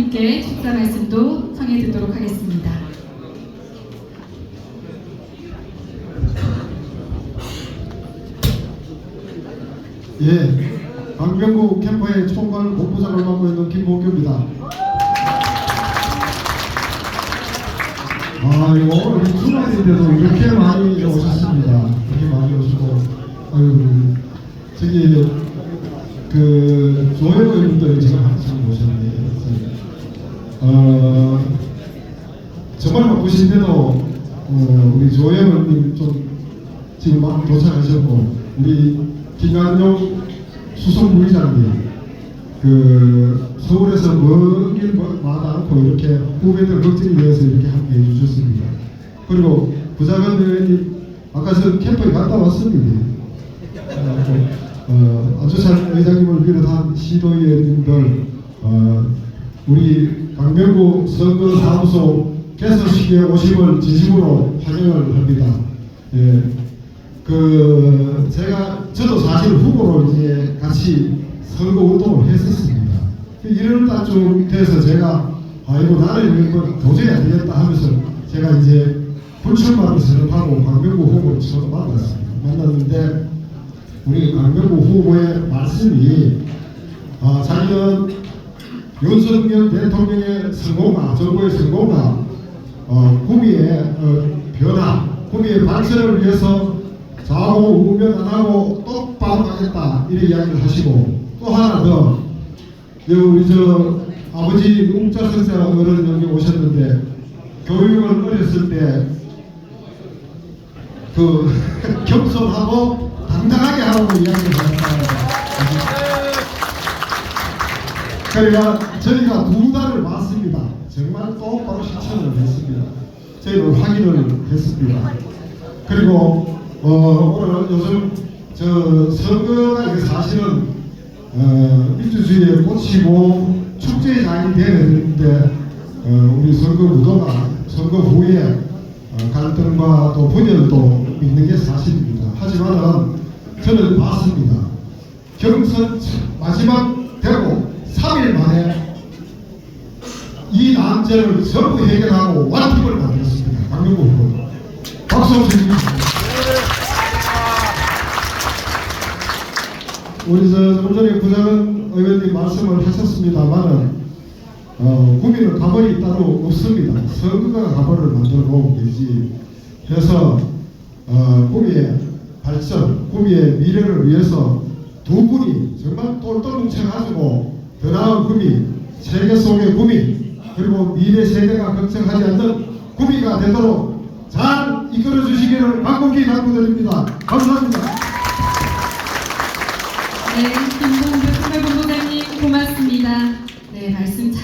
본부장님께 축사 말씀도 청해 듣도록 하겠습니다. 예, 강병구 캠퍼의 총괄 본부장을 맡고 있는 김봉규입니다. 아, 이거 오늘 이 주말인데도 이렇게 많이 오셨습니다. 이렇게 많이 오시고, 아유, 저기, 그, 조혜호 의원들이 지금 한참 오셨네요. 어, 정말 바쁘신데도, 어, 우리 조혜호 의원님 좀 지금 막 도착하셨고, 우리 김관용 수석 부의장님, 그 서울에서 먼길 마다 않고 이렇게 후배들 걱정을 위해서 이렇게 함께 해주셨습니다. 그리고 부장관 의원님 아까 저 캠프에 갔다 왔습니다. 어, 어, 안주찬 의장님을 비롯한 시도의원님들 어, 우리 강명구 선거사무소 개설식에 오심을 진심으로 환영을 합니다. 예. 그 제가 저도 사실 후보로 이제 같이 선거 운동을 했었습니다. 1월 달쯤 돼서 제가 아이고 나는 이거 도저히 안 되겠다 하면서 제가 이제 불출마를 선언하고 강명구 후보를 처음 만났습니다. 만났는데 우리 강명구 후보의 말씀이 아, 자기는 윤석열 대통령의 성공과 정부의 성공과 어, 구미의 어, 변화, 구미의 발전을 위해서 좌우 우면 안 하고 똑바로 가겠다 이런 이야기를 하시고 또 하나 더 여기 우리 저 아버지 웅자 선생 어른 여기 오셨는데 교육을 어렸을 때 그 겸손하고 당당하게 하라고 이야기를 하셨다. 그러니까 저희가 두 달을 봤습니다. 정말 똑바로 실천을 했습니다. 저희는 확인을 했습니다. 그리고 어, 오늘 요즘 저 선거가 사실은 어, 민주주의의 꽃이고 축제의 장이 되어야 되는데 어, 우리 선거 무도가 선거 후에 어, 갈등과 또 분열도 있는 게 사실입니다. 하지만은 저는 봤습니다. 경선 마지막 되고 3일 만에 이 난제를 전부 해결하고 완팀을 만들었습니다. 강용구 후보. 박수 주십시오. 우리 저 조금 전에 부장 의원님 말씀을 하셨습니다만은 어, 구미는 가벌이 따로 없습니다. 선거가 가벌을 만들고 계지 해서 어, 구미의 발전, 구미의 미래를 위해서 두 분이 정말 똘똘 뭉쳐가지고 더 나은 구미, 세계 속의 구미, 그리고 미래 세대가 걱정하지 않는 구미가 되도록 잘 이끌어 주시기를 간곡히 당부드립니다. 감사합니다. 네, 김동규 선배본부장님 고맙습니다. 네, 말씀 잘